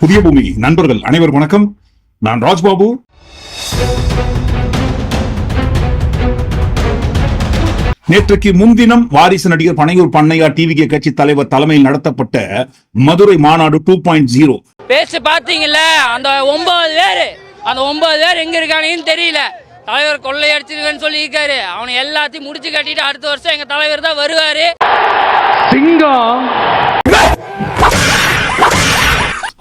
புதிய பூமி. நண்பர்கள் அனைவரும் வணக்கம். நான் ராஜ்பாபு. நேற்றைக்கு முன்தினம் வாரிசு நடிகர் பனையூர் பண்ணையா டிவிகே கட்சி தலைவர் தலைமையில் நடத்தப்பட்ட மதுரை மாநாடு டூ பாயிண்ட் ஜீரோ பேச்சு பார்த்தீங்கல்ல? அந்த ஒன்பது பேர். அந்த ஒன்பது பேர் எங்க இருக்கானுன்னு தெரியல. தலைவர் கொள்ளையடிச்சிருக்கேன்னு சொல்லியிருக்காரு. அவனை எல்லாத்தையும் முடிச்சு கட்டிட்டு அடுத்த வருஷம் எங்க தலைவர் தான் வருவாரு. சிங்கம்.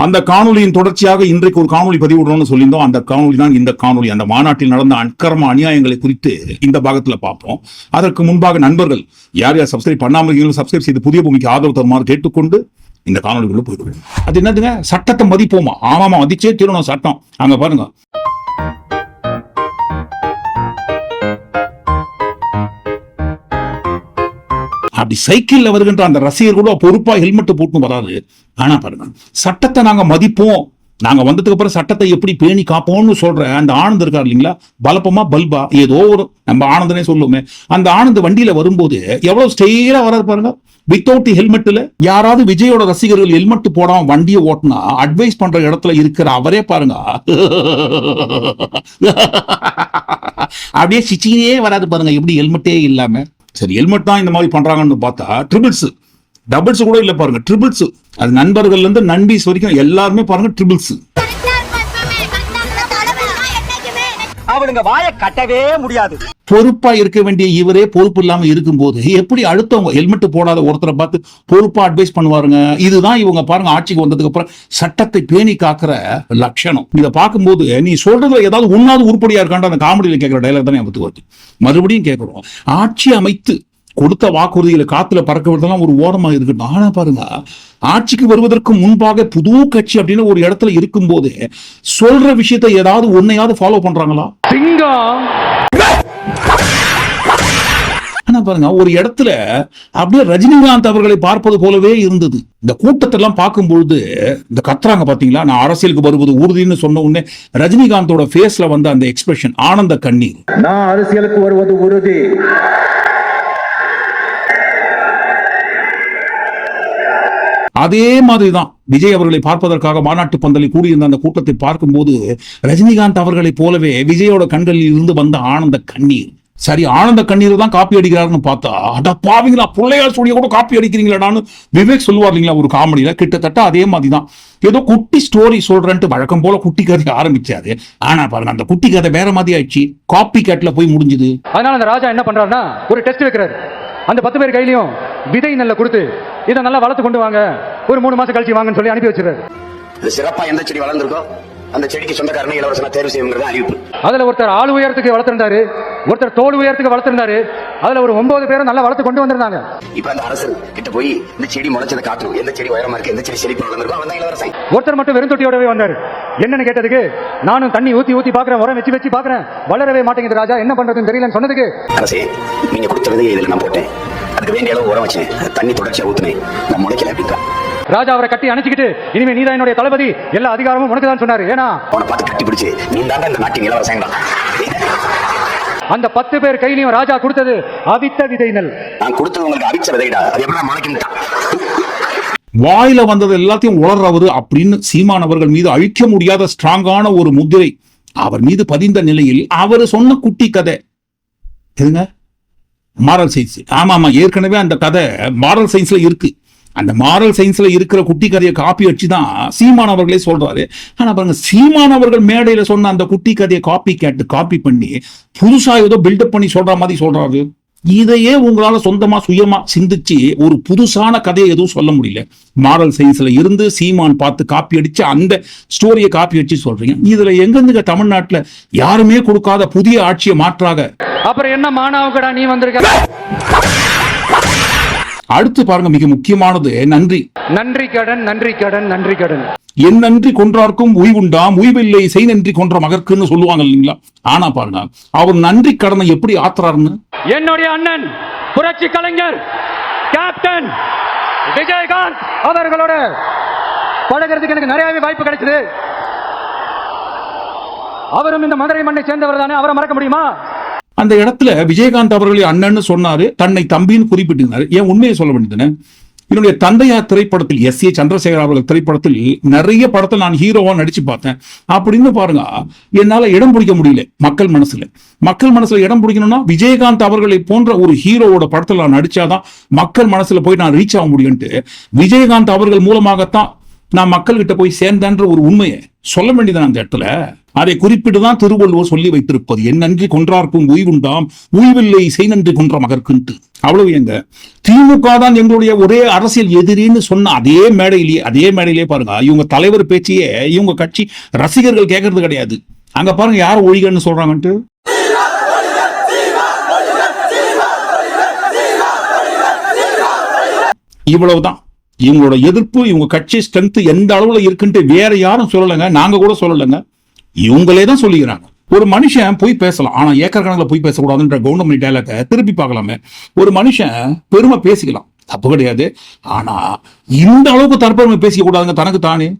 அந்த காணொலியின் தொடர்ச்சியாக இன்றைக்கு ஒரு காணொலி பதிவிடணும்னு சொல்லியிருந்தோம். அந்த காணொலி தான் இந்த காணொலி அந்த மாநாட்டில் நடந்த அக்கிரம அநியாயங்களை குறித்து இந்த பாகத்துல பார்ப்போம். அதற்கு முன்பாக நண்பர்கள் யார் யார் சப்ஸ்கிரைப் பண்ணாமல் இருக்கீங்களோ சப்ஸ்கிரைப் செய்து புதிய பூமிக்கு ஆதரவு தருமாறு கேட்டுக்கொண்டு இந்த காணொலிக்குள்ள போயிடுவேன் அது என்னதுங்க? சட்டத்தை மதிப்போமா? ஆமாமா மதிச்சே தீரணும் சட்டம். அங்க பாருங்க. அப்படி சைக்கிளில் வருகின்ற அந்த ரசிகர் கூட பொறுப்பாக ஹெல்மெட் போட்டு வராது ஆனால் பாருங்க சட்டத்தை நாங்கள் மதிப்போம். நாங்கள் வந்ததுக்கு அப்புறம் சட்டத்தை எப்படி பேணி காப்போம்னு சொல்ற அந்த ஆனந்த் இருக்கார் இல்லைங்களா? பலப்பமா பல்பா ஏதோ ஒரு நம்ம ஆனந்தனே சொல்லுவோமே அந்த ஆனந்த் வண்டியில வரும்போது எவ்வளவு ஸ்டெயிலா வராது பாருங்க. வித்தவுட் ஹெல்மெட்ல யாராவது விஜயோட ரசிகர்கள் ஹெல்மெட் போடாம வண்டியை ஓட்டினா அட்வைஸ் பண்ற இடத்துல இருக்கிற அவரே பாருங்க. அப்படியே சிச்சினே வராது பாருங்க. எப்படி ஹெல்மெட்டே இல்லாம. சரி ஹெல்மெட் தான் இந்த மாதிரி பண்றாங்கன்னு பார்த்தா ட்ரிபிள்ஸ் டபுள்ஸ் கூட இல்ல பாருங்க ட்ரிபிள்ஸ் அது நண்பர்கள்ல இருந்து நண்பீஸ் வரைக்கும் எல்லாருமே பாருங்க ட்ரிபிள்ஸ் அவனுங்க வாய கட்டவே முடியாது. பொறுப்பா இருக்க வேண்டிய இவரே பொறுப்பு இல்லாம இருக்கும்போது எப்படி அடுத்தவங்க ஹெல்மெட் போடாத ஒருத்தரை பார்த்து பொறுப்பா அட்வைஸ் பண்ணுவாருங்க? இதுதான் இவங்க பாருங்க ஆட்சிக்கு வந்ததுக்கு அப்புறம் சட்டத்தை பேணி காக்கிற லட்சணம். இதை பார்க்கும்போது நீ சொல்றதுல ஏதாவது உண்ணாவது உருப்படியா இருக்கான்ற அந்த காமெடியில கேட்கிற டைலாக் தானே வருது. மறுபடியும் கேட்கிறோம் ஆட்சி அமைத்து கொடுத்த வாக்குறுதிகளை காத்துல பறக்க விடுறதெல்லாம் ஒரு ஓரமா இருக்கட்டும் ஆனா பாருங்க ஆட்சிக்கு வருவதற்கு முன்பாக புது கட்சி அப்படின்னு ஒரு இடத்துல இருக்கும்போது சொல்ற விஷயத்தை ஏதாவது ஒன்னையாவது ஃபாலோ பண்றாங்களா? ஆனா பாருங்க ஒரு இடத்துல அப்படியே ரஜினிகாந்த் அவர்களை பார்ப்பது போலவே இருந்தது. இந்த கூட்டத்தை எல்லாம் பார்க்கும் பொழுது இந்த கத்துறாங்க பாத்தீங்களா? நான் அரசியலுக்கு வருவது உறுதின்னு சொன்ன உடனே ரஜினிகாந்தோட ஃபேஸ்ல வந்த அந்த எக்ஸ்பிரஷன் ஆனந்த கண்ணீர். நான் அரசியலுக்கு வருவது உறுதி. அதே மாதிரிதான் விஜய் அவர்களை பார்ப்பதற்காக மாநாட்டு பந்தலில் கூடியிருந்த அந்த கூட்டத்தை பார்க்கும்போது ரஜினிகாந்த் அவர்களைப் போலவே விஜயோட கண்களில் இருந்து வந்த ஆனந்த கண்ணீர். சரி ஆனந்த கண்ணீர் தான் காப்பி அடிக்கிறாருன்னு பார்த்தா அட பாவீங்களா பிள்ளையார் சொல்லிய கூட காப்பி அடிக்கிறீங்களாடான்னு விவேக் சொல்லுவார் இல்லைங்களா ஒரு காமெடியில. கிட்டத்தட்ட அதே மாதிரி தான் ஏதோ குட்டி ஸ்டோரி சொல்றேன்ட்டு வழக்கம் போல குட்டி கதை ஆரம்பிச்சாரு. ஆனா பாருங்க அந்த குட்டி கதை வேற மாதிரி ஆயிடுச்சு. காப்பி கேட்ல போய் முடிஞ்சுது. அதனால அந்த ராஜா என்ன பண்றாருன்னா ஒரு டெஸ்ட் வைக்கிறாரு. அந்த பத்து பேர் கையிலையும் விதை நெல்லை கொடுத்து இதை நல்லா வளர்த்து கொண்டு வாங்க. ஒரு மூணு மாசம் கழிச்சு வாங்கன்னு சொல்லி அனுப்பி வச்சிருக்காரு சிறப்பா எந்த செடி வளர்ந்துருக்கோ? அந்த செடிக்கு சொந்தக்காரனை இளவரசனா தேர்வு செய்யுங்கிறது அறிவிப்பு. அதுல ஒருத்தர் ஆள் உயரத்துக்கு வளர்த்திருந்தாரு ஒருத்தர் தோல் உயரத்துக்கு வளர்த்திருந்தாரு அதுல ஒரு ஒன்பது பேரும் நல்லா வளர்த்து கொண்டு வந்திருந்தாங்க. இப்ப அந்த அரசர் கிட்ட போய் இந்த செடி முளைச்சதை காட்டணும். எந்த செடி உயரமா இருக்கு எந்த செடி செழிப்பு வளர்ந்திருக்கோ அவன் இளவரசன். ஒருத்தர் மட்டும் வெறும் தொட்டியோடவே வந்தாரு. என்னன்னு கேட்டதுக்கு நானும் தண்ணி ஊத்தி ஊத்தி பாக்குறேன் உரம் வச்சு வச்சு பாக்குறேன். வளரவே மாட்டேங்குது ராஜா என்ன பண்றதுன்னு தெரியலன்னு சொன்னதுக்கு. அரசே நீங்க கொடுத்ததே இதுல நான் போட்டேன். அதுக்கு வேண்டிய அளவு உரம் வச்சேன் தண்ணி தொடர்ச்சியா ஊத்துனேன். நான் முளைக்கல அப்படின்றான் ராஜா அவரை கட்டி அணைச்சிக்கிட்டு இனிமே நீதான் என்னுடைய தளபதி. எல்லா அதிகாரமும் உனக்கு தான் சொன்னாரு. ஏன்னா? அவனை பார்த்து கட்டி பிடிச்சு நீ தாண்டா இந்த நாட்டின் இளவரசங்களா அந்த பத்து பேர் கையிலையும் ராஜா கொடுத்தது அவித்த விதை நெல். நான் கொடுத்தது உங்களுக்கு அவிச்ச விதைடா. அது எப்படி முளைக்கிட்டான் வாயில வந்தது எல்லாத்தையும் உளர்றவர் அப்படின்னு சீமான் அவர்கள் மீது அழிக்க முடியாத ஸ்ட்ராங்கான ஒரு முத்திரை. அவர் மீது பதிந்த நிலையில் அவர் சொன்ன குட்டி கதை. எதுங்க மாரல் சயின்ஸ் ஆமா ஆமா ஏற்கனவே அந்த கதை மாரல் சயின்ஸ்ல இருக்கு. அந்த மாரல் சயின்ஸ்ல இருக்கிற குட்டி கதையை காப்பி வச்சு தான் சீமான் அவர்களே சொல்றாரு. ஆனா பாருங்க சீமான் அவர்கள் மேடையில சொன்ன அந்த குட்டி கதையை காப்பி கேட்டு காப்பி பண்ணி புதுசா ஏதோ பில்டப் பண்ணி சொல்ற மாதிரி சொல்றாரு. இதையே உங்களால சொந்தமா சுயமா சிந்திச்சு ஒரு புதுசான கதையை எதுவும் சொல்ல முடியல. மாரல் சயின்ஸ்ல இருந்து சீமான் பார்த்து காப்பி அடிச்சு அந்த ஸ்டோரியை காப்பி வச்சு சொல்றீங்க. இதுல எங்கெந்துங்க தமிழ்நாட்டுல யாருமே கொடுக்காத புதிய ஆட்சியை மாற்றாக அப்புறம் என்ன மானாவுக்கடா நீ வந்திருக்க? அடுத்து பாருங்க மிக முக்கியமானது. நன்றி. நன்றி கடன் நன்றி கடன் நன்றி கடன். என் நன்றி கொன்றார்க்கும் உய்வுண்டாம் உய்வில்லை செய் நன்றி கொன்ற மகர்க்குன்னு சொல்லுவாங்க இல்லைங்களா? ஆனா பாருங்க அவர் நன்றி கடனை எப்படி ஆத்துறாருன்னு? என்னுடைய அண்ணன் புரட்சி கலைஞர் கேப்டன் விஜயகாந்த் அவர்களோட பழகிறதுக்கு எனக்கு நிறையவே வாய்ப்பு கிடைச்சது. அவரும் இந்த மதுரை மண்ணை சேர்ந்தவர் தானே அவரை மறக்க முடியுமா? அந்த இடத்துல விஜயகாந்த் அவர்களை அண்ணன்னு சொன்னாரு தன்னை தம்பின்னு குறிப்பிட்டிருந்தாரு. ஏன் உண்மையை சொல்ல வேண்டியதுன்னு? என்னுடைய தந்தையார் திரைப்படத்தில் எஸ். ஏ. சந்திரசேகர் அவர்கள் திரைப்படத்தில் நிறைய படத்தில் நான் ஹீரோவா நடிச்சு பார்த்தேன். அப்படின்னு பாருங்க என்னால இடம் பிடிக்க முடியல மக்கள் மனசுல. மக்கள் மனசுல இடம் பிடிக்கணும்னா விஜயகாந்த் அவர்களை போன்ற ஒரு ஹீரோவோட படத்தில் நான் நடிச்சாதான் மக்கள் மனசுல போய் நான் ரீச் ஆக முடியும்ட்டு விஜயகாந்த் அவர்கள் மூலமாகத்தான் நான் மக்கள்கிட்ட போய் சேர்ந்தேன்ற ஒரு உண்மையை சொல்ல வேண்டியது அந்த இடத்துல. அதை குறிப்பிட்டு தான் திருவள்ளுவர் சொல்லி வைத்திருப்பது. என் நன்றி கொன்றார்க்கும் உய்வுண்டாம் உய்வில்லை செய் நன்றி கொன்ற மகர்க்குன்ட்டு அவ்வளவு எங்க திமுக தான் எங்களுடைய ஒரே அரசியல் எதிரின்னு சொன்ன அதே மேடையிலேயே அதே மேடையிலேயே பாருங்க. இவங்க தலைவர் பேச்சையே இவங்க கட்சி ரசிகர்கள் கேட்கறது கிடையாது. அங்க பாருங்க யார் ஒழிகன்னு சொல்றாங்கன்ட்டு? இவ்வளவுதான். இவங்களோட எதிர்ப்பு இவங்க கட்சி ஸ்ட்ரென்த் எந்த அளவுல இருக்குன்ட்டு வேற யாரும் சொல்லலைங்க. நாங்க கூட சொல்லலைங்க. இவங்களே தான் சொல்லிக்கிறாங்க. ஒரு மனுஷன் போய் பேசலாம். ஆனா ஏக்கர் கணக்கில் போய் பேசக்கூடாதுன்ற கவுண்டமணி டைலாக திருப்பி பார்க்கலாமே. ஒரு மனுஷன் பெருமை பேசிக்கலாம். தப்பு கிடையாது. ஆனா இந்த அளவுக்கு தற்பெருமை பேசிக்க கூடாதுங்க தனக்கு தானே.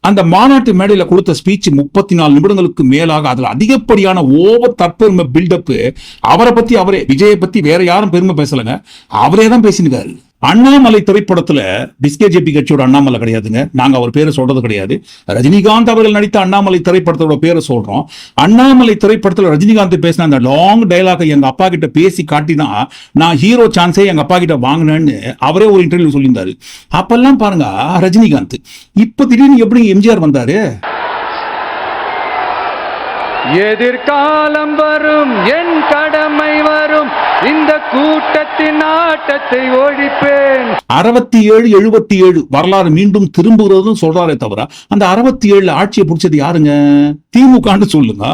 அந்த மாநாட்டு மேடையில கொடுத்த ஸ்பீச் முப்பத்தி நாலு நிமிடங்களுக்கு மேலாக அதுல அதிகப்படியான ஓவர் தற்பெருமை பில்டப்பு அவரை பத்தி அவரே விஜயை பத்தி வேற யாரும் பெருமை பேசலங்க. அவரே தான் பேசினுக்காரு. அண்ணாமலை திரைப்படத்துல பிஸ்கேஜேபி கட்சியோட அண்ணாமலை கிடையாதுங்க. நாங்க அவர் பேரை சொல்றது கிடையாது. ரஜினிகாந்த் அவர்கள் நடித்த அண்ணாமலை திரைப்படத்தோட பேரை சொல்றோம். அண்ணாமலை திரைப்படத்துல ரஜினிகாந்த் பேசின அந்த லாங் டைலாக எங்க அப்பா கிட்ட பேசி காட்டினா நான் ஹீரோ சான்ஸே எங்க அப்பா கிட்ட வாங்கினேன்னு அவரே ஒரு இன்டர்வியூ சொல்லியிருந்தாரு. அப்பெல்லாம் பாருங்க ரஜினிகாந்த் இப்ப திடீர்னு எப்படி எம்ஜிஆர் வந்தாரு? எதிர்காலம் வரும் என் கடமை வரும். இந்த கூட்டத்தின் ஆட்டத்தை ஒழிப்பேன். அறுபத்தி ஏழு எழுபத்தி ஏழு வரலாறு மீண்டும் திரும்புகிறதுன்னு சொல்றாரே தவிர அந்த அறுபத்தி ஏழுல ஆட்சியை பிடிச்சது யாருங்க? திமுகன்னு சொல்லுங்க.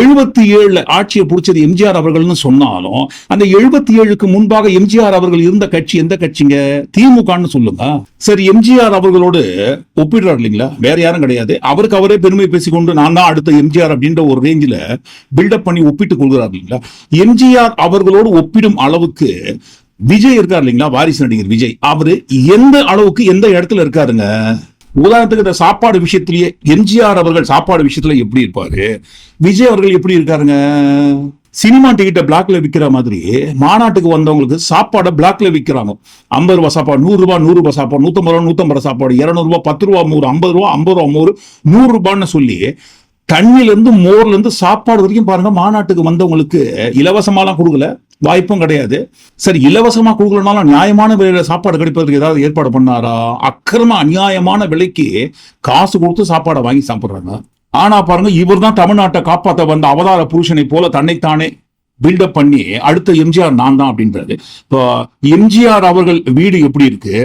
எழுபத்தி ஏழுல ஆட்சியை பிடிச்சது எம்ஜிஆர் அவர்கள்னு சொன்னாலும் அந்த எழுபத்தி ஏழுக்கு முன்பாக எம்ஜிஆர் அவர்கள் இருந்த கட்சி எந்த கட்சிங்க? திமுகன்னு சொல்லுங்க. சரி எம்ஜிஆர் அவர்களோடு ஒப்பிடுறாரு இல்லைங்களா? வேற யாரும் கிடையாது. அவருக்கு அவரே பெருமை பேசிக்கொண்டு நான் தான் அடுத்த எம்ஜிஆர் அப்படின்ற ஒரு ரேஞ்சில் பில்டப் பண்ணி ஒப்பிட்டுக் கொள்கிறார் இல்லைங்களா? எம்ஜிஆர் அவர்களோடு ஒப்பிடும் அளவுக்கு விஜய் இருக்கார் இல்லைங்களா? வாரிசு நடிகர் விஜய். அவரு எந்த அளவுக்கு எந்த இடத்துல இருக்காருங்க? உதாரணத்துக்கு இந்த சாப்பாடு விஷயத்திலேயே எம்ஜிஆர் அவர்கள் சாப்பாடு விஷயத்துல எப்படி இருப்பாரு? விஜய் அவர்கள் எப்படி இருக்காருங்க? சினிமா டிக்கெட்டை பிளாக்ல விற்கிற மாதிரி மாநாட்டுக்கு வந்தவங்களுக்கு சாப்பாடை பிளாக்ல விற்கிறாங்க ஐம்பது ரூபாய் சாப்பாடு நூறு ரூபாய் நூறு ரூபாய் சாப்பாடு நூத்தம்பது ரூபா நூத்தம்பது ரூபாய் சாப்பாடு இரநூறுபா பத்து ரூபா நூறு ஐம்பது ரூபா ஐம்பது ரூபா நூறு நூறு ரூபான்னு சொல்லி தண்ணில மோர்லேருந்து மோர்ல இருந்து சாப்பாடு வரைக்கும் பாருங்க மாநாட்டுக்கு வந்தவங்களுக்கு இலவசமாலாம் கொடுக்கல. வாய்ப்பும் கிடையாது. சரி இலவசமா கொடுக்கலனாலும் நியாயமான விலையில சாப்பாடு கிடைப்பதற்கு ஏதாவது ஏற்பாடு பண்ணாரா? அக்கிரம அநியாயமான விலைக்கு காசு கொடுத்து சாப்பாடை வாங்கி சாப்பிடுறாங்க. ஆனா பாருங்க இவர் தான் தமிழ்நாட்டை காப்பாத்த வந்த அவதார புருஷனை போல தன்னைத்தானே பில்டப் பண்ணி அடுத்த எம்ஜிஆர் நான் தான் அப்படின்றது இப்போ எம்ஜிஆர் அவர்கள் வீடு எப்படி இருக்கு?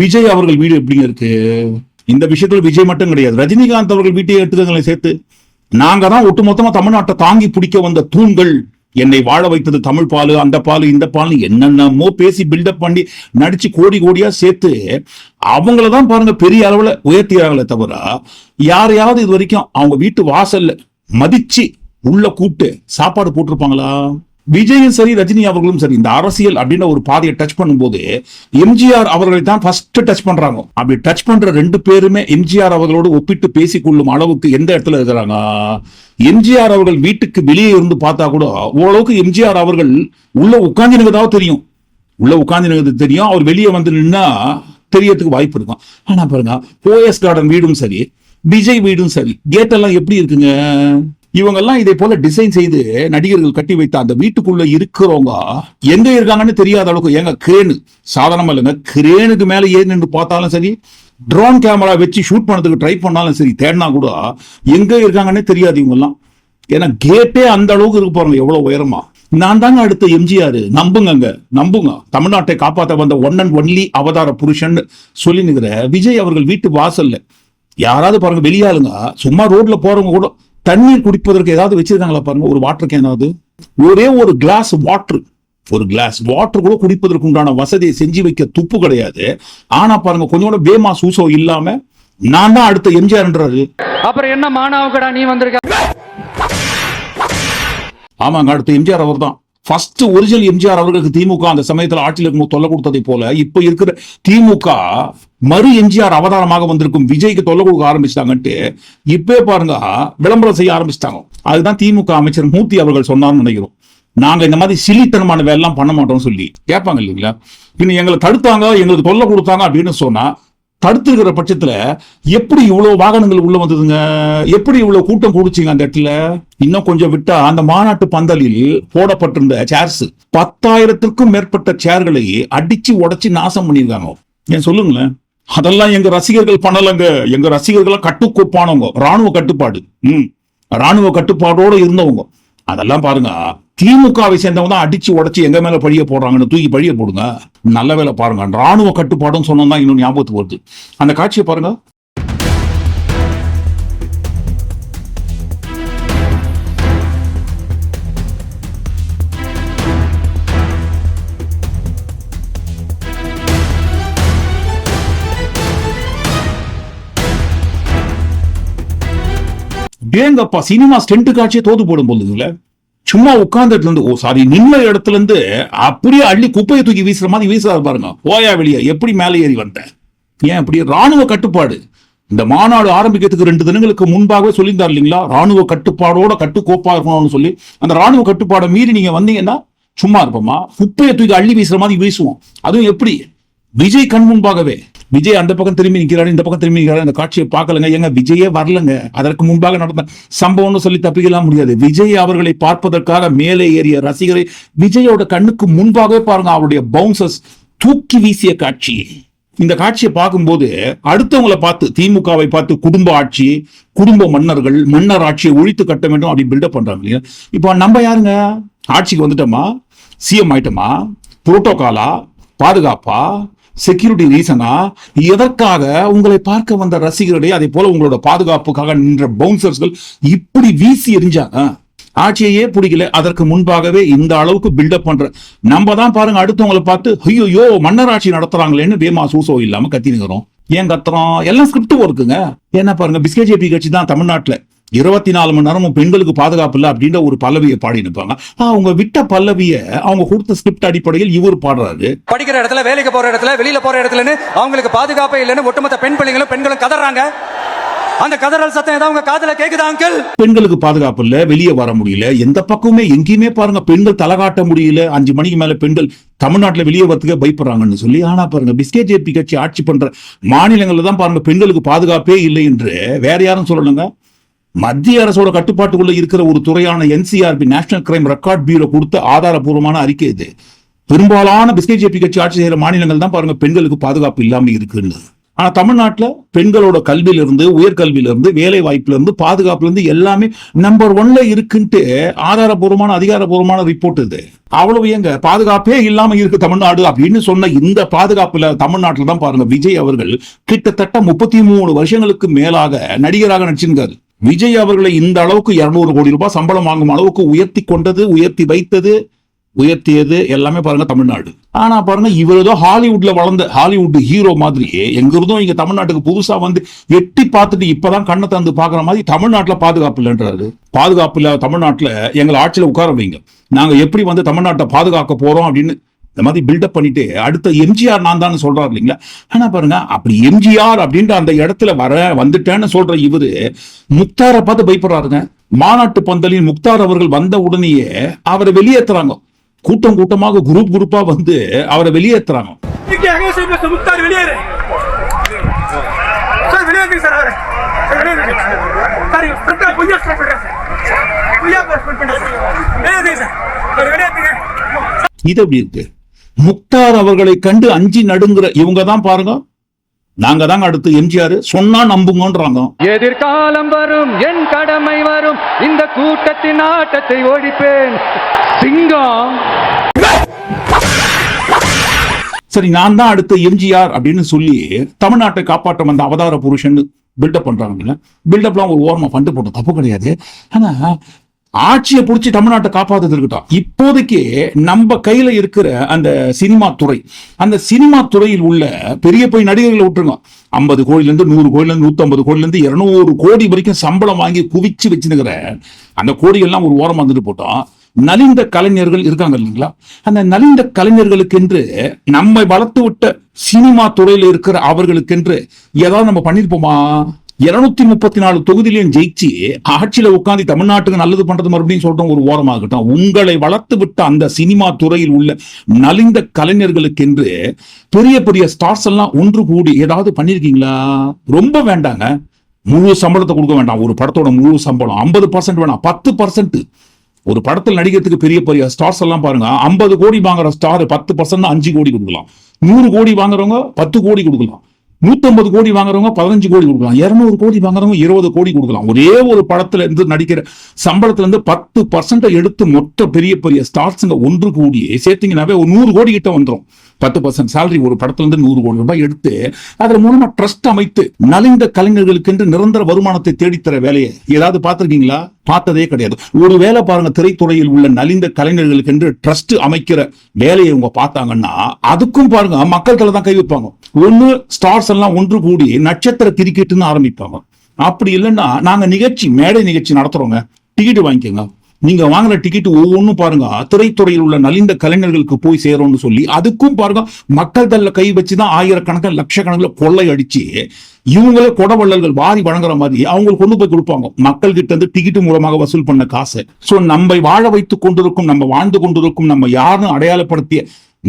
விஜய் அவர்கள் வீடு எப்படி இருக்கு? இந்த விஷயத்துல விஜய் மட்டும் கிடையாது. ரஜினிகாந்த் அவர்கள் வீட்டையே எடுத்துக்கங்களை சேர்த்து. நாங்க தான் ஒட்டுமொத்தமா தமிழ்நாட்டை தாங்கி பிடிக்க வந்த தூண்கள். என்னை வாழ வைத்தது தமிழ் பாலு அந்த பாலு இந்த பாலு என்னென்னமோ பேசி பில்டப் பண்ணி நடிச்சு கோடி கோடியா சேர்த்து அவங்கள தான் பாருங்க பெரிய அளவுல உயர்த்தியாங்களே தவிர யாரையாவது இது வரைக்கும் அவங்க வீட்டு வாசல்ல மதிச்சு உள்ள கூப்பிட்டு சாப்பாடு போட்டிருப்பாங்களா? விஜயும் சரி ரஜினி அவர்களும் சரி இந்த அரசியல் அப்படின்ற ஒரு பாதையை டச் பண்ணும்போது எம்ஜிஆர் அவர்களை தான் ஃபர்ஸ்ட் டச் பண்றாங்க. அப்படி டச் பண்ற ரெண்டு பேருமே எம்ஜிஆர் அவர்களோடு ஒப்பிட்டு பேசிக்கொள்ளும் அளவுக்கு எந்த இடத்துல இருக்கிறாங்க? எம்ஜிஆர் அவர்கள் வீட்டுக்கு வெளியே இருந்து பார்த்தா கூட ஓரளவுக்கு எம்ஜிஆர் அவர்கள் உள்ள உட்கார்ந்து தெரியும். உள்ள உட்கார்ந்து தெரியும். அவர் வெளியே வந்து நின்னா தெரியறதுக்கு வாய்ப்பு இருக்கும். ஆனா பாருங்க போயஸ் கார்டன் வீடும் சரி விஜய் வீடும் சரி கேட்டெல்லாம் எப்படி இருக்குங்க? இவங்கெல்லாம் இதே போல டிசைன் செய்து நடிகர்கள் கட்டி வைத்த அந்த வீட்டுக்குள்ள இருக்கிறவங்க எங்க இருக்காங்கன்னு தெரியாத அளவுக்கு ஏங்க கிரேனு சாதாரணமா இல்லைங்க கிரேனுக்கு மேல ஏறி நின்று பார்த்தாலும் சரி ட்ரோன் கேமரா வச்சு ஷூட் பண்ணதுக்கு ட்ரை பண்ணாலும் சரி தேடினா கூட எங்க இருக்காங்கன்னே தெரியாது இவங்கெல்லாம். ஏன்னா கேட்டே அந்த அளவுக்கு இருக்கு பாருங்க எவ்வளவு உயரமா. நான் தாங்க அடுத்த எம்ஜிஆர் நம்புங்க நம்புங்க. தமிழ்நாட்டை காப்பாத்த வந்த ஒன் அண்ட் ஒன்லி அவதார புருஷன் சொல்லி நிற்கிற விஜய் அவர்கள் வீட்டு வாசல்ல. யாராவது பாருங்க வெளியாளுங்க சும்மா ரோட்ல போறவங்க கூட தண்ணீர் குடிப்பதற்கு ஏதாவது வச்சிருக்காங்களா பாருங்க ஒரு வாட்டர் கேனாவது ஒரே ஒரு கிளாஸ் வாட்டர் ஒரு கிளாஸ் வாட்டர் கூட குடிப்பதற்கு உண்டான வசதியை செஞ்சு வைக்க துப்பு கிடையாது. ஆனா பாருங்க கொஞ்சம் கூட பேமா சூசோ இல்லாம நான் தான் அடுத்த எம்ஜிஆர்ன்றாரு. அப்புறம் என்ன மானாவுக்கடா நீ வந்திருக்க? ஆமாங்க அடுத்த எம்ஜிஆர் அவர் தான் ஃபர்ஸ்ட் ஒரிஜினல் எம்ஜிஆர் அவர்களுக்கு திமுக அந்த சமயத்துல ஆட்சியில் இருக்கும்போது தொல்லை கொடுத்ததை போல இப்ப இருக்கிற திமுக மறு எம்ஜிஆர் அவதாரமாக வந்திருக்கும் விஜய்க்கு தொல்லை கொடுக்க ஆரம்பிச்சிட்டாங்கன்ட்டு இப்பே பாருங்க விளம்பரம் செய்ய ஆரம்பிச்சிட்டாங்க. அதுதான் திமுக அமைச்சர் மூர்த்தி அவர்கள் சொன்னார்னு நினைக்கிறோம். நாங்க இந்த மாதிரி சிலித்தனமான வேலைலாம் பண்ண மாட்டோம்னு சொல்லி. கேட்பாங்க இல்லைங்களா? பின்ன எங்களை தடுத்தாங்க எங்களுக்கு தொல்லை கொடுத்தாங்க அப்படின்னு சொன்னா தடுத்துருக்கிற பட்சத்துல எப்படி இவ்வளவு வாகனங்கள் உள்ள வந்ததுங்க? எப்படி இவ்வளவு கூட்டம் கூடிச்சிங்க அந்த இடத்துல? இன்னும் கொஞ்சம் விட்டா அந்த மாநாட்டு பந்தலில் போடப்பட்டிருந்த சேர்ஸ் பத்தாயிரத்திற்கும் மேற்பட்ட சேர்களை அடிச்சு உடச்சி நாசம் பண்ணியிருக்காங்க. ஏன் சொல்லுங்களேன்? அதெல்லாம் எங்க ரசிகர்கள் பண்ணலங்க. எங்க ரசிகர்கள் கட்டுக்கோப்பானவங்க. ராணுவ கட்டுப்பாடு. ம். ராணுவ கட்டுப்பாடோட இருந்தவங்க. அதெல்லாம் பாருங்க. திமுகவை சேர்ந்தவங்க தான் அடிச்சு உடைச்சு எங்க மேல பழிய போடுறாங்கன்னு தூக்கி பழிய போடுங்க. நல்ல வேலை பாருங்க. ராணுவ கட்டுப்பாடும் தான் இன்னும் ஞாபகத்துக்கு வருது. அந்த காட்சியை பாருங்க. ஏங்கப்பா சினிமா ஸ்டென்ட் காட்சியை தோது போடும் போதுங்களே சும்மா உட்கார்ந்துட்டு இருந்து ஓ சாரி நின்ன இடத்துல இருந்து அப்படியே அள்ளி குப்பையை தூக்கி வீசுற மாதிரி வீசுறாரு பாருங்க. போயா வெளியே எப்படி மேலே ஏறி வந்தேன் ஏன் அப்படி ராணுவ கட்டுப்பாடு. இந்த மாநாடு ஆரம்பிக்கிறதுக்கு ரெண்டு தினங்களுக்கு முன்பாகவே சொல்லியிருந்தார் இல்லைங்களா? ராணுவ கட்டுப்பாடோட கட்டுக்கோப்பா இருக்கணும்னு சொல்லி. அந்த ராணுவ கட்டுப்பாடை மீறி நீங்க வந்தீங்கன்னா சும்மா இருப்போமா? குப்பையை தூக்கி அள்ளி வீசுற மாதிரி வீசுவோம். அதுவும் எப்படி? விஜய் கண் முன்பாகவே. விஜய் அந்த பக்கம் திரும்பி நிற்கிறாரு இந்த பக்கம் திரும்பி நிற்கிறாரு அந்த காட்சியை பார்க்கலங்க. எங்க விஜயே வரலங்க. அதற்கு முன்பாக நடந்த சம்பவம்னு சொல்லி தப்பிக்கலாம் முடியாது. விஜய் அவர்களை பார்ப்பதற்காக மேலே ஏறிய ரசிகரை விஜயோட கண்ணுக்கு முன்பாகவே பாருங்க அவருடைய பவுன்சர்ஸ் தூக்கி வீசிய காட்சி. இந்த காட்சியை பார்க்கும்போது அடுத்தவங்களை பார்த்து திமுகவை பார்த்து குடும்ப ஆட்சி குடும்ப மன்னர்கள் மன்னர் ஆட்சியை ஒழித்து கட்ட வேண்டும் அப்படி பில்டப் பண்றாங்க இல்லையா? இப்போ நம்ம யாருங்க? ஆட்சிக்கு வந்துட்டோமா? சிஎம் ஆயிட்டோமா? புரோட்டோகாலா பாதுகாப்பா? செக்யூரிட்டி ரீசனா எதற்காக உங்களை பார்க்க வந்த ரசிகர்களே அதே போல உங்களோட பாதுகாப்புக்காக நின்ற பவுன்சர்ஸ்கள் இப்படி வீசி எரிஞ்சாங்க ஆட்சியையே பிடிக்கல. அதற்கு முன்பாகவே இந்த அளவுக்கு பில்டப் பண்ற நம்ம தான் பாருங்க அடுத்தவங்களை பார்த்து ஐயோ மன்னர் ஆட்சி நடத்துறாங்களேன்னு வேமா சூசோ இல்லாம கத்தினுக்கிறோம் ஏன் கத்துறோம்? எல்லாம் ஸ்கிரிப்ட் ஒர்க்குங்க என்ன பாருங்க பிஸ்கேஜேபி கட்சி தான் தமிழ்நாட்டில். இருபத்தி நாலு மணி நேரமும் பெண்களுக்கு பாதுகாப்பு இல்லை அப்படின்ற ஒரு பல்லவியை பாடி நிற்பாங்க அவங்க விட்ட பல்லவிய அவங்க கொடுத்த ஸ்கிரிப்ட் அடிப்படையில் இவர் பாடுறாரு. படிக்கிற இடத்துல வேலைக்கு போற இடத்துல வெளியில போற இடத்துலன்னு அவங்களுக்கு பாதுகாப்பே இல்லைன்னு ஒட்டுமொத்த பெண் பிள்ளைங்களும் பெண்களும் கதறாங்க. அந்த கதறல் சத்தம் ஏதாவது உங்க காதுல கேக்குதா அங்கிள் பெண்களுக்கு பாதுகாப்பு இல்ல வெளியே வர முடியல. எந்த பக்கமுமே எங்கேயுமே பாருங்க பெண்கள் தலை காட்ட முடியல. அஞ்சு மணிக்கு மேல பெண்கள் தமிழ்நாட்டுல வெளியே வரதுக்கே பயப்படுறாங்கன்னு சொல்லி ஆனா பாருங்க பிஸ்கெட் ஜேபி கட்சி ஆட்சி பண்ற மாநிலங்கள்ல தான் பாருங்க பெண்களுக்கு பாதுகாப்பே இல்லை என்று வேற யாரும் சொல்லணுங்க மத்திய அரசோட கட்டுப்பாட்டுக்குள்ள இருக்கிற ஒரு துறையான NCRB national crime record bureau கொடுத்த ஆதாரபூர்வமான அறிக்கை இது. பெரும்பாலான பிஸ்கெட் ஜேபி கட்சி ஆட்சி செய்யற மாநிலங்கள் தான் பாருங்க பெண்களுக்கு பாதுகாப்பு இல்லாமல் இருக்குன்னு. ஆனா தமிழ்நாட்டுல பெண்களோட கல்வியில இருந்து உயர்கல்வியில இருந்து வேலை வாய்ப்பிலிருந்து இருந்து பாதுகாப்புல இருந்து எல்லாமே நம்பர் ஒன்ல இருக்குன்ட்டு ஆதாரபூர்வமான அதிகாரபூர்வமான ரிப்போர்ட் இது. அவ்வளவு எங்க பாதுகாப்பே இல்லாம இருக்கு தமிழ்நாடு அப்படின்னு சொன்ன இந்த பாதுகாப்புல தமிழ்நாட்டில் தான் பாருங்க விஜய் அவர்கள் கிட்டத்தட்ட முப்பத்தி மூணு வருஷங்களுக்கு மேலாக நடிகராக நடிச்சிருக்காரு. விஜய் அவர்களை இந்த அளவுக்கு இருநூறு கோடி ரூபாய் சம்பளம் வாங்கும் அளவுக்கு உயர்த்தி கொண்டது உயர்த்தி வைத்தது உயர்த்தியது எல்லாமே பாருங்க தமிழ்நாடு. ஆனா பாருங்க இவர் ஏதோ ஹாலிவுட்ல வளர்ந்த ஹாலிவுட் ஹீரோ மாதிரி எங்கிருந்தும் இங்க தமிழ்நாட்டுக்கு புதுசா வந்து எட்டி பார்த்துட்டு இப்பதான் கண்ணை தந்து பாக்குற மாதிரி தமிழ்நாட்டுல பாதுகாப்பு இல்லைன்றாரு. பாதுகாப்பு இல்ல தமிழ்நாட்டுல எங்களை ஆட்சியில உட்கார வைங்க. நாங்க எப்படி வந்து தமிழ்நாட்டை பாதுகாக்க போறோம் அப்படின்னு இந்த மாதிரி பில்டப் பண்ணிட்டு அடுத்த எம்ஜிஆர் நான் தான் சொல்றாரு இல்லைங்களா? ஆனா பாருங்க அப்படி எம்ஜிஆர் அப்படின்ற அந்த இடத்துல வர வந்துட்டேன்னு சொல்ற இவரு முக்தாரை பார்த்து பயப்படுறாருங்க. மாநாட்டு பந்தலின் முக்தார் அவர்கள் வந்த உடனேயே அவரை வெளியேத்துறாங்க. கூட்டம் கூட்டமாக குரூப் குரூப்பா வந்து அவரை வெளியேத்துறாங்க. முக்தார் வெளியேறு? சார் வெளியேறுங்க சார் அவரை. சார் வெளியேறுங்க சார் கரெக்டாக பொய்யா ஸ்டார்ட் பண்ணுறேன் சார். பொய்யா ஸ்டார்ட் பண்ணுறேன் சார். வெளியேறுங்க சார். சார் வெளியேற்றுங்க இது எப்படி இருக்கு? முக்தார் அவர்களை கண்டு அஞ்சி நடுங்குற இவங்க தான் பாருங்க. நாங்க தாங்க அடுத்து எம்ஜிஆர். சொன்னா நம்புங்கன்றாங்க. எதிர்காலம் வரும் என் கடமை வரும் இந்த கூட்டத்தின் ஆட்டத்தை ஓடிப்பேன். சிங்கம்! சரி நான் தான் அடுத்த எம்ஜிஆர் அப்படின்னு சொல்லி தமிழ்நாட்டை காப்பாற்ற வந்த அவதார புருஷன் பில்டப் பண்றாங்க பில்டப்லாம் ஒரு ஓரமா ஃபண்டு போட்டோம் தப்பு கிடையாது. ஆனா ஆட்சியை பிடிச்சி தமிழ்நாட்டை காப்பாத்துறது இருக்கட்டும். இப்போதைக்கு நம்ம கையில இருக்கிற அந்த சினிமா துறை அந்த சினிமா துறையில் உள்ள பெரிய போய் நடிகர்களை விட்டுருங்க. ஐம்பது கோடியில இருந்து நூறு கோடியில இருந்து நூத்தி ஐம்பது இருந்து இருநூறு கோடி வரைக்கும் சம்பளம் வாங்கி குவிச்சு வச்சுருக்கிற அந்த கோடிகள்லாம் ஒரு ஓரம் வந்துட்டு போட்டோம். நலிந்த கலைஞர்கள் இருக்காங்க இல்லைங்களா? அந்த நலிந்த கலைஞர்களுக்கென்று நம்மை வளர்த்து விட்ட சினிமா துறையில இருக்கிற அவர்களுக்கென்று ஏதாவது நம்ம பண்ணிருப்போமா? இருநூத்தி முப்பத்தி நாலு தொகுதியிலையும் ஜெயிச்சு ஆட்சியில உட்காந்து தமிழ்நாட்டுக்கு நல்லது பண்றது மறுபடியும் சொல்றோம் ஒரு ஓரமாகட்டும். உங்களை வளர்த்து விட்ட அந்த சினிமா துறையில் உள்ள நலிந்த கலைஞர்களுக்கென்று பெரிய பெரிய ஸ்டார்ஸ் எல்லாம் ஒன்று கூடி ஏதாவது பண்ணிருக்கீங்களா ரொம்ப வேண்டாங்க. முழு சம்பளத்தை கொடுக்க வேண்டாம். ஒரு படத்தோட முழு சம்பளம். ஐம்பது பர்சன்ட் வேணாம். பத்து பர்சன்ட் ஒரு படத்தில் நடிக்கிறதுக்கு பெரிய பெரிய ஸ்டார்ஸ் எல்லாம் பாருங்க. ஐம்பது கோடி வாங்குற ஸ்டார் பத்து பர்சன்ட் அஞ்சு கோடி கொடுக்கலாம். நூறு கோடி வாங்குறவங்க பத்து கோடி கொடுக்கலாம். நூத்தம்பது கோடி வாங்குறவங்க பதினஞ்சு கோடி கொடுக்கலாம். இருநூறு கோடி வாங்குறவங்க இருபது கோடி கொடுக்கலாம். ஒரே ஒரு படத்துல இருந்து நடிக்கிற சம்பளத்துல இருந்து பத்து பர்சன்ட் எடுத்து மொத்த பெரிய பெரிய ஸ்டார்ஸுங்க ஒன்று கூடி சேர்த்தீங்கன்னாவே ஒரு நூறு கோடி கிட்ட வந்துரும். பத்து பர்சன்ட் சேலரி ஒரு படத்திலிருந்து நூறு கோடி ரூபாய் எடுத்து அதன் மூலமா ட்ரஸ்ட் அமைத்து நலிந்த கலைஞர்களுக்கு என்று நிரந்தர வருமானத்தை தேடித்தர வேலையை. ஏதாவது பார்த்திருக்கீங்களா? பார்த்ததே கிடையாது. ஒரு வேலை பாருங்க திரைத்துறையில் உள்ள நலிந்த கலைஞர்களுக்கு என்று ட்ரஸ்ட் அமைக்கிற வேலையை இவங்க பார்த்தாங்கன்னா அதுக்கும் பாருங்க மக்கள் தலை தான் கை வைப்பாங்க. ஒன்று ஸ்டார்ஸ் எல்லாம் ஒன்று கூடி நட்சத்திர கிரிக்கெட்டுன்னு ஆரம்பிப்பாங்க. அப்படி இல்லைன்னா நாங்க நிகழ்ச்சி மேடை நிகழ்ச்சி நடத்துறோங்க. டிக்கெட் வாங்கிக்கோங்க. நீங்க வாங்குற டிக்கெட் ஒவ்வொன்றும் பாருங்க. திரைத்துறையில் உள்ள நலிந்த கலைஞர்களுக்கு போய் சேரும்னு சொல்லி அதுக்கும் பாருங்க மக்கள் தள்ள கை வச்சுதான் ஆயிரக்கணக்கில் லட்சக்கணக்கில் கொள்ளை அடிச்சு இவங்களே கொடவள்ளல்கள் வாரி வழங்குற மாதிரி அவங்களுக்கு கொண்டு போய் கொடுப்பாங்க. மக்கள் கிட்ட இருந்து டிக்கெட் மூலமாக வசூல் பண்ண காசு. ஸோ நம்மை வாழ வைத்துக் கொண்டிருக்கும் நம்ம வாழ்ந்து கொண்டிருக்கும் நம்ம யாருன்னு அடையாளப்படுத்திய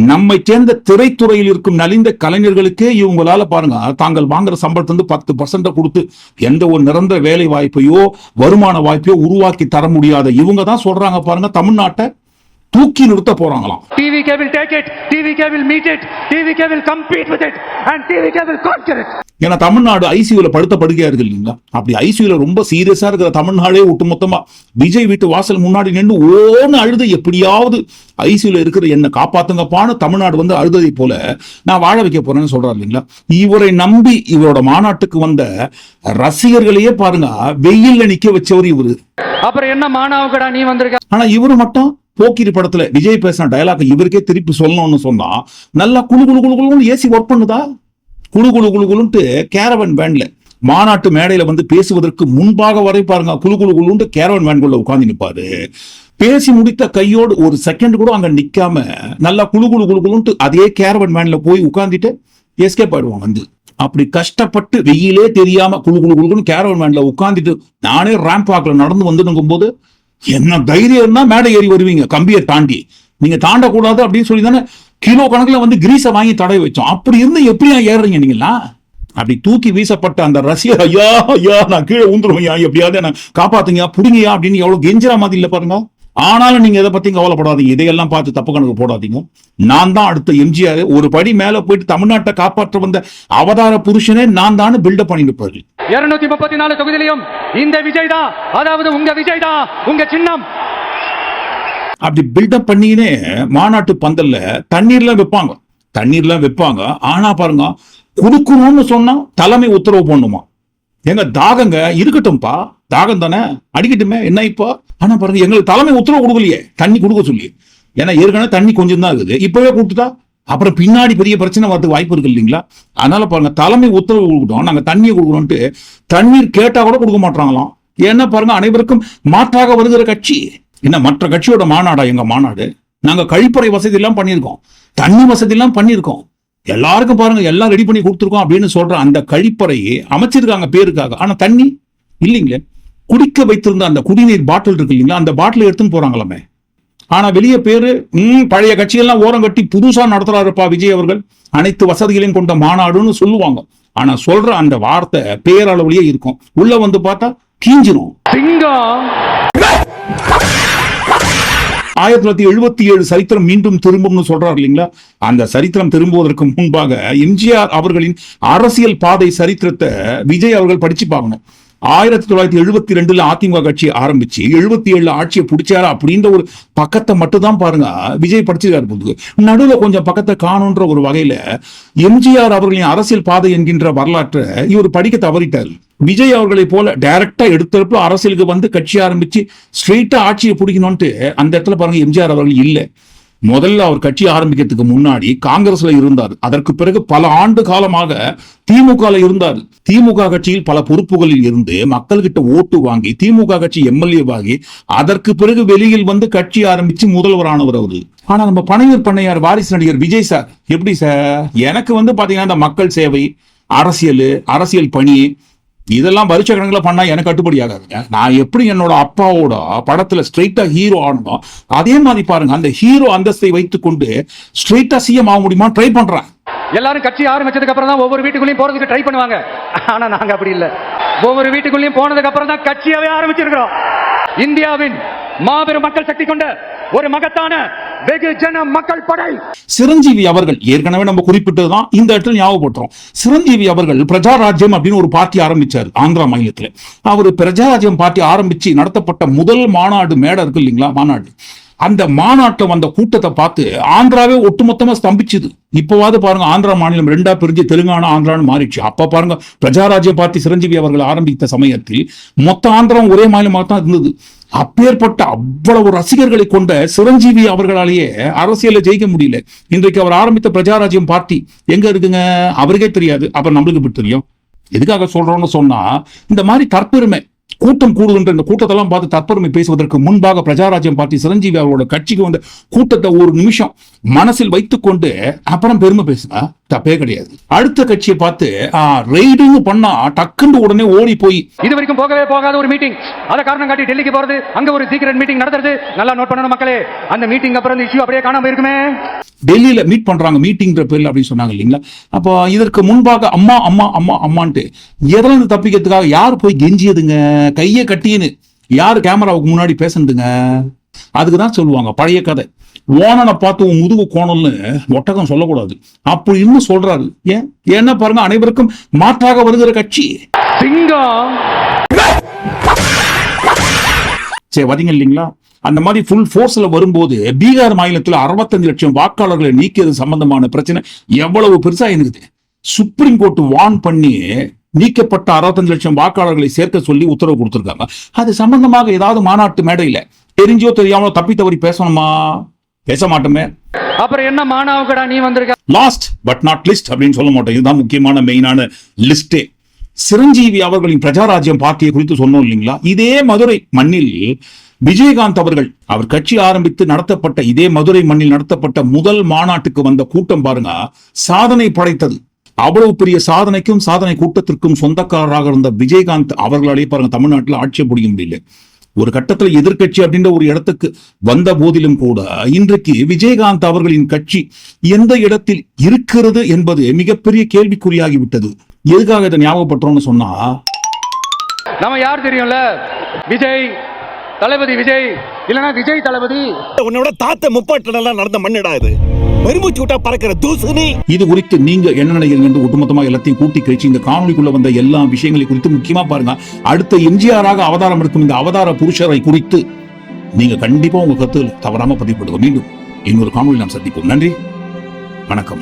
நம்மை சேர்ந்த திரைத்துறையில் இருக்கும் நலிந்த கலைஞர்களுக்கே இவங்களால பாருங்க தாங்கள் வாங்குற சம்பளத்துல வந்து பத்து பர்சன்ட கொடுத்து எந்த ஒரு நிரந்தர வேலை வாய்ப்பையோ வருமான வாய்ப்பையோ உருவாக்கி தர முடியாத இவங்க தான் சொல்றாங்க பாருங்க தமிழ்நாட்டை தூக்கி நிறுத்த போறாங்களாம். TVK will take it, TVK will meet it, TVK will compete with it, and TVK will conquer it. ஏன்னா தமிழ்நாடு ஐசியூல படுத்த படுக்கையா இருக்கு இல்லைங்களா? அப்படி ஐசியூல ரொம்ப சீரியஸா இருக்கிற தமிழ்நாடே ஒட்டுமொத்தமா விஜய் வீட்டு வாசல் முன்னாடி நின்று ஓன்னு அழுது எப்படியாவது ஐசியூல இருக்கிற என்ன காப்பாத்துங்கப்பான்னு தமிழ்நாடு வந்து அழுததை போல நான் வாழ வைக்க போறேன்னு சொல்றாரு இல்லைங்களா? இவரை நம்பி இவரோட மாநாட்டுக்கு வந்த ரசிகர்களையே பாருங்க வெயில்ல நிக்க வச்சவர் இவரு. அப்புறம் என்ன மானாவுக்கடா நீ வந்திருக்க? ஆனா இவரு மட்டும் போக்கிரி படத்துல விஜய் பேசின டயலாக் இவருக்கே திருப்பி சொல்லணும்னு சொன்னா நல்லா குழு குழு குழு குளுன்னு ஏசி ஒர்க் பண்ணுதா? குழு குழு குழு குழுன்ட்டு கேரவன் வேன்ல மாநாட்டு மேடையில வந்து பேசுவதற்கு முன்பாக வரை பாருங்க குழு குழு குழுன்ட்டு கேரவன் வேன்குள்ள உட்கார்ந்து நிற்பாரு பேசி முடித்த கையோடு ஒரு செகண்ட் கூட அங்க நிக்காம நல்லா குழு குழு குழு குழுன்ட்டு அதே கேரவன் வேன்ல போய் உட்கார்ந்துட்டு எஸ்கேப் ஆயிடுவாங்க வந்து. அப்படி கஷ்டப்பட்டு வெயிலே தெரியாம குழு குழு குழுன்னு கேரவன் வேன்ல உட்காந்துட்டு நானே ரேம்ப் வாக்ல நடந்து வந்து போது என்ன தைரியம் மேடை ஏறி வருவீங்க கம்பியை தாண்டி. நீங்க தாண்டக்கூடாது அப்படின்னு சொல்லி தானே கிலோ கணக்குல வந்து கிரீஸை வாங்கி தடவை வச்சோம். அப்படி இருந்து எப்படியா ஏறுறீங்க நீங்களா? அப்படி தூக்கி வீசப்பட்ட அந்த ரசிகர் ஐயா ஐயா நான் கீழே ஊந்துருவையா எப்படியாவது என்ன காப்பாத்துங்க புடுங்கியா அப்படின்னு எவ்வளவு கெஞ்சிரா மாதிரி இல்ல பாருங்க. ஆனாலும் நீங்க இதை பத்தி கவலைப்படாதீங்க. இதையெல்லாம் பார்த்து தப்பு கணக்கு போடாதீங்க. நான் தான் அடுத்த எம்ஜிஆர். ஒரு படி மேல போயிட்டு தமிழ்நாட்டை காப்பாற்ற வந்த அவதார புருஷனே நான் தான் பில்டப் பண்ணி நிற்பாரு இருநூத்தி முப்பத்தி நாலு தொகுதியிலையும் இந்த விஜய் தான் அதாவது உங்க விஜய் தான் உங்க சின்னம். அப்படி பில்டப் பண்ணினே மாநாட்டு பந்தல்ல தண்ணீர்லாம் வைப்பாங்க தண்ணீர்லாம் வைப்பாங்க ஆனா பாருங்க குடுக்கணும்னு சொன்னா தலைமை உத்தரவு பண்ணுமா எங்க தாகங்க இருக்கட்டும்பா தாகம் தானே? அடிக்கட்டுமே. என்ன இப்போ? ஆனா பாருங்க எங்களுக்கு தலைமை உத்தரவு கொடுக்கலையே. தண்ணி கொடுக்க சொல்லி. ஏன்னா ஏற்கனவே தண்ணி கொஞ்சம் தான் இருக்குது. இப்பவே கொடுத்துட்டா? அப்புறம் பின்னாடி பெரிய பிரச்சனை வரதுக்கு வாய்ப்பு இருக்கு இல்லைங்களா? அதனால பாருங்க தலைமை உத்தரவு கொடுக்கட்டும் நாங்க தண்ணியை கொடுக்கணும்ட்டு தண்ணீர் கேட்டா கூட கொடுக்க மாட்டாங்களாம். ஏன்னா பாருங்க அனைவருக்கும் மாற்றாக வருகிற கட்சி. என்ன மற்ற கட்சியோட மாநாடா? எங்க மாநாடு? நாங்க கழிப்பறை வசதி எல்லாம் பண்ணியிருக்கோம். தண்ணி வசதி எல்லாம் பண்ணியிருக்கோம். எல்லாருக்கும் பாருங்க எல்லாம் ரெடி பண்ணி கொடுத்துருக்கோம் அப்படின்னு சொல்ற அந்த கழிப்பறையை அமைச்சிருக்காங்க பேருக்காக. ஆனா தண்ணி இல்லைங்களே. குடிக்க வைத்திருந்த அந்த குடிநீர் பாட்டில் இருக்கு இல்லைங்களா அந்த பாட்டில் எடுத்துன்னு போறாங்களாமே. ஆனா வெளியே பேரு ம் பழைய கட்சியெல்லாம் ஓரம் கட்டி புதுசா நடத்துறாருப்பா விஜய் அவர்கள் அனைத்து வசதிகளையும் கொண்ட மாநாடுன்னு சொல்லுவாங்க. ஆனா சொல்ற அந்த வார்த்தை பேரளவுலயே இருக்கும். உள்ள வந்து பார்த்தா கீஞ்சிரும். ஆயிரத்தி தொள்ளாயிரத்தி எழுபத்தி ஏழு சரித்திரம் மீண்டும் திரும்பும்னு சொல்றாரு இல்லைங்களா? அந்த சரித்திரம் திரும்புவதற்கு முன்பாக எம்ஜிஆர் அவர்களின் அரசியல் பாதை சரித்திரத்தை விஜய் அவர்கள் படிச்சு பார்க்கணும். ஆயிரத்தி தொள்ளாயிரத்தி எழுபத்தி ரெண்டுல அதிமுக கட்சி ஆரம்பிச்சு எழுபத்தி ஏழுல ஆட்சியை பிடிச்சாரா அப்படின்ற ஒரு பக்கத்தை மட்டும் தான் பாருங்க. விஜய் படிச்சிருக்காரு போது நடுவுல கொஞ்சம் பக்கத்தை காணுன்ற ஒரு வகையில எம்ஜிஆர் அவர்களின் அரசியல் பாதை என்கின்ற வரலாற்றை இவர் படிக்க தவறிட்டார். விஜய் அவர்களை போல டைரக்டா எடுத்தப்ப அரசியலுக்கு வந்து கட்சி ஆரம்பிச்சு ஸ்ட்ரெயிட்டா ஆட்சியை பிடிக்கணும்ட்டு அந்த இடத்துல பாருங்க எம்ஜிஆர் அவர்கள் இல்லை. முதல்ல அவர் கட்சி ஆரம்பிக்கிறதுக்கு முன்னாடி காங்கிரஸ்ல இருந்தார். அதற்கு பிறகு பல ஆண்டு காலமாக திமுக இருந்தார். திமுக கட்சியில் பல பொறுப்புகளில் இருந்து மக்கள்கிட்ட ஓட்டு வாங்கி திமுக கட்சி எம்எல்ஏ வாங்கி அதற்கு பிறகு வெளியில் வந்து கட்சி ஆரம்பிச்சு முதல்வரானவர் அவரு. ஆனா நம்ம பனையூர் பண்ணையார் வாரிசு நடிகர் விஜய் சார் எப்படி சார்? எனக்கு வந்து பாத்தீங்கன்னா இந்த மக்கள் சேவை அரசியல் அரசியல் பணி இதெல்லாம் வருஷ கணக்கில் பண்ணால் எனக்கு கட்டுப்படி ஆகாதுங்க. நான் எப்படி என்னோட அப்பாவோட படத்தில் ஸ்ட்ரெயிட்டாக ஹீரோ ஆனோ அதே மாதிரி பாருங்க அந்த ஹீரோ அந்தஸ்தை வைத்துக்கொண்டு ஸ்ட்ரெயிட்டாக சிஎம் ஆக முடியுமா ட்ரை பண்ணுறேன் எல்லாரும் கட்சி ஆரம்பிச்சதுக்கு அப்புறம் தான் ஒவ்வொரு வீட்டுக்குள்ளேயும் போறதுக்கு ட்ரை பண்ணுவாங்க. ஆனா நாங்க அப்படி இல்ல. ஒவ்வொரு வீட்டுக்குள்ளேயும் போனதுக்கு அப்புறம் தான் கட்சியாவே ஆரம்பிச்சிருக்கிறோம். இந்தியாவின் மாபெரும் மக்கள் சக்தி கொண்ட ஒரு மகத்தான வெகுஜன மக்கள் படை. சிரஞ்சீவி அவர்கள் ஏற்கனவே நம்ம குறிப்பிட்டதுதான் இந்த இடத்துல ஞாபகப்படுத்துறோம். சிரஞ்சீவி அவர்கள் பிரஜாராஜ்யம் அப்படின்னு ஒரு பார்ட்டி ஆரம்பிச்சார் ஆந்திரா மாநிலத்தில். அவர் பிரஜாராஜ்யம் பார்ட்டி ஆரம்பிச்சு நடத்தப்பட்ட முதல் மாநாடு மேடை இருக்கு இல்லைங்களா மாநாடு. அந்த மாநாட்டில் வந்த கூட்டத்தை பார்த்து ஆந்திராவே ஒட்டுமொத்தமா ஸ்தம்பிச்சுது. இப்போவாது பாருங்க ஆந்திரா மாநிலம் ரெண்டா பிரிஞ்சு தெலுங்கானா ஆந்திரான்னு மாறிடுச்சு. அப்ப பாருங்க பிரஜாராஜ்ய பார்ட்டி சிரஞ்சீவி அவர்கள் ஆரம்பித்த சமயத்தில் மொத்த ஆந்திரம் ஒரே மாநிலமாக தான் இருந்தது. அப்பேற்பட்ட அவ்வளவு ரசிகர்களை கொண்ட சிரஞ்சீவி அவர்களாலேயே அரசியல ஜெயிக்க முடியல. இன்றைக்கு அவர் ஆரம்பித்த பிரஜாராஜ்யம் பார்ட்டி எங்க இருக்குங்க? அவருக்கே தெரியாது. அப்ப நம்மளுக்கு இப்படி தெரியும்? எதுக்காக சொல்றோம்னு சொன்னா இந்த மாதிரி தற்பெருமை கூட்டம் கூடுகின்ற இந்த கூட்டத்தெல்லாம் பார்த்து தற்பெருமை பேசுவதற்கு முன்பாக பிரஜாராஜ்யம் பார்ட்டி சிரஞ்சீவி அவரோட கட்சிக்கு வந்த கூட்டத்தை ஒரு நிமிஷம் மனசில் வைத்துக்கொண்டு அப்புறம் பெருமை பேசுங்க தப்பே கிடையாது. அடுத்த கட்சியை பார்த்து ரெய்டுன்னு பண்ணா டக்குன்னு உடனே ஓடி போய். இது வரைக்கும் போகவே போகாத ஒரு மீட்டிங் அத காரணம் காட்டி டெல்லிக்கு போறது அங்க ஒரு சீக்கிரட் மீட்டிங் நடத்துறது நல்லா நோட் பண்ணணும் மக்களே. அந்த மீட்டிங் அப்புறம் இந்த இஷ்யூ அப்படியே காணாம இருக்குமே டெல்லியில மீட் பண்றாங்க மீட்டிங்ன்ற பேர்ல அப்படின்னு சொன்னாங்க இல்லைங்களா? அப்போ இதற்கு முன்பாக அம்மா அம்மா அம்மா அம்மான்ட்டு எதுல இருந்து தப்பிக்கிறதுக்காக யார் போய் கெஞ்சியதுங்க? கையை கட்டின்னு. யார் கேமராவுக்கு முன்னாடி பேசுனதுங்க? அதுக்கு தான் சொல்லுவாங்க பழைய கதை. ஓனனை பார்த்து உன் முதுகு கோணல்னு ஒட்டகம் சொல்லக்கூடாது. அப்படி இன்னும் சொல்றாரு. ஏன்? ஏன்னா பாருங்க அனைவருக்கும் மாற்றாக வருகிற கட்சி. சிங்கம்! சரி வரீங்க இல்லைங்களா? அந்த மாதிரி ஃபுல் ஃபோர்ஸ்ல வரும்போது பீகார் மாநிலத்தில் அறுபத்தஞ்சு லட்சம் வாக்காளர்களை நீக்கியது சம்பந்தமான பிரச்சனை எவ்வளவு பெருசா இருக்குது? சுப்ரீம் கோர்ட் வார்ன் பண்ணி நீக்கப்பட்ட அறுபத்தஞ்சு லட்சம் வாக்காளர்களை சேர்க்க சொல்லி உத்தரவு கொடுத்திருக்காங்க. அது சம்பந்தமாக ஏதாவது மாநாட்டு மேடையில தெரிஞ்சோ தெரியாமலோ தப்பி தவறி பேசணுமா? பேச மாட்டோமே அப்புறம் என்ன மானாவுக்கடா நீ வந்திருக்க? லாஸ்ட் பட் நாட் லிஸ்ட் அப்படின்னு சொல்ல மாட்டோம். இதுதான் முக்கியமான மெயினான லிஸ்டே சிரஞ்சீவி அவர்களின் பிரஜாராஜ்யம் பார்ட்டியை குறித்து சொன்னோம் இல்லைங்களா? இதே மதுரை மண்ணில் விஜயகாந்த் அவர்கள் அவர் கட்சி ஆரம்பித்து நடத்தப்பட்ட இதே மதுரை மண்ணில் நடத்தப்பட்ட முதல் மாநாட்டுக்கு வந்த கூட்டம் பாருங்க. சாதனை படைத்தது. அவ்வளவு பெரிய சாதனைக்கும் சாதனை கூட்டத்திற்கும் சொந்தக்காரராக இருந்த விஜயகாந்த் அவர்களாலே பாருங்க தமிழ்நாட்டில் ஆட்சியை பிடிக்க முடியல. ஒரு கட்டத்துல எதிர்க்கட்சி அப்படின்ற ஒரு இடத்துக்கு வந்த போதிலும் கூட இன்றைக்கு விஜயகாந்த் அவர்களின் கட்சி எந்த இடத்தில் இருக்கிறது என்பது மிகப்பெரிய கேள்விக்குறியாகிவிட்டது எதுக்காக இதை ஞாபகப்படுறோம்னு சொன்னா நம்ம யார் தெரியும்ல? விஜய் தளபதி விஜய் இல்லனா விஜய் தளபதி. உன்னோட தாத்த முப்பாட்டெல்லாம் நடந்த மண்ணடா இது. பெருமூச்சு விட்டா பறக்கிற தூசு நீ. இது குறித்து நீங்க என்ன நினைக்கிறீங்க என்று ஒட்டுமொத்தமாக எல்லாத்தையும் கூட்டி கழிச்சு இந்த காணொலிக்குள்ள வந்த எல்லா விஷயங்களை குறித்து முக்கியமா பாருங்க. அடுத்த எம்ஜிஆராக அவதாரம் எடுக்கும் இந்த அவதார புருஷரை குறித்து நீங்க கண்டிப்பா உங்க கருத்துக்கள் தவறாம பதிவுபடுங்க மீண்டும் இன்னொரு காணொலி நாம் சந்திப்போம். நன்றி. வணக்கம்.